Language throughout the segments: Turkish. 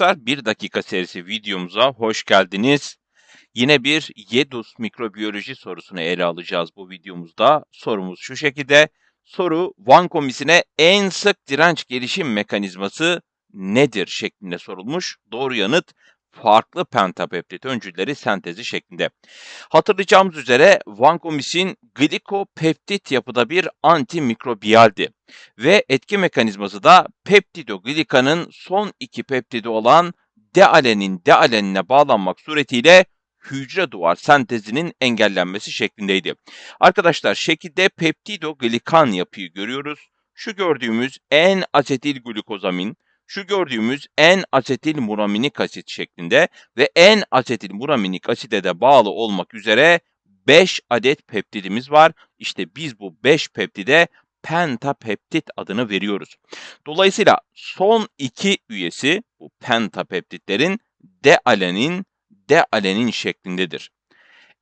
arkadaşlar. Bir dakika serisi videomuza hoş geldiniz. Yine bir Yedus mikrobiyoloji sorusunu ele alacağız bu videomuzda. Sorumuz şu şekilde. Soru Van komisine en sık direnç gelişim mekanizması nedir şeklinde sorulmuş. Doğru yanıt farklı pentapeptit öncülleri sentezi şeklinde. Hatırlayacağımız üzere vankomisin glikopeptit yapıda bir antimikrobiyaldi ve etki mekanizması da peptidoglikanın son iki peptidi olan dealenin dealenine bağlanmak suretiyle hücre duvar sentezinin engellenmesi şeklindeydi. Arkadaşlar şekilde peptidoglikan yapıyı görüyoruz. Şu gördüğümüz en asetil glukozamin, şu gördüğümüz en asetil muraminik asit şeklinde ve en asetil muraminik aside de bağlı olmak üzere 5 adet peptidimiz var. İşte biz bu 5 peptide pentapeptit adını veriyoruz. Dolayısıyla son iki üyesi bu pentapeptitlerin dealenin dealenin şeklindedir.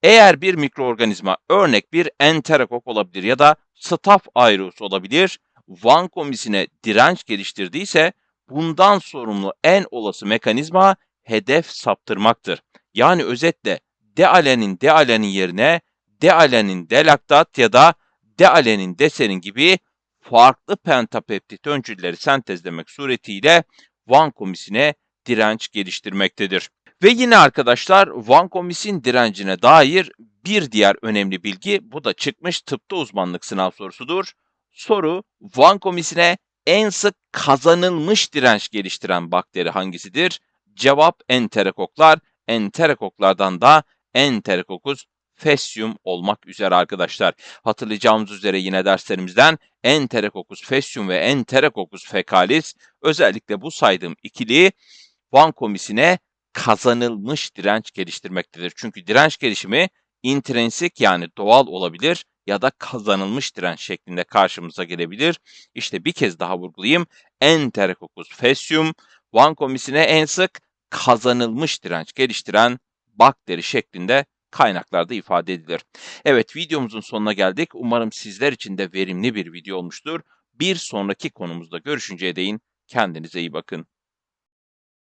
Eğer bir mikroorganizma örnek bir enterokok olabilir ya da staph aureus olabilir, vankomisine direnç geliştirdiyse bundan sorumlu en olası mekanizma hedef saptırmaktır. Yani özetle dealenin dealenin yerine dealenin delaktat ya da dealenin desenin gibi farklı pentapeptit öncülleri sentezlemek suretiyle vankomisine direnç geliştirmektedir. Ve yine arkadaşlar vankomisin direncine dair bir diğer önemli bilgi bu da çıkmış tıpta uzmanlık sınav sorusudur. Soru vankomisine en sık kazanılmış direnç geliştiren bakteri hangisidir? Cevap enterokoklar. Enterokoklardan da Enterococcus faecium olmak üzere arkadaşlar. Hatırlayacağımız üzere yine derslerimizden Enterococcus faecium ve Enterococcus fecalis özellikle bu saydığım ikili vankomisine kazanılmış direnç geliştirmektedir. Çünkü direnç gelişimi intrinsik yani doğal olabilir ya da kazanılmış direnç şeklinde karşımıza gelebilir. İşte bir kez daha vurgulayayım. Enterococcus faecium vankomisine en sık kazanılmış direnç geliştiren bakteri şeklinde kaynaklarda ifade edilir. Evet videomuzun sonuna geldik. Umarım sizler için de verimli bir video olmuştur. Bir sonraki konumuzda görüşünceye değin kendinize iyi bakın.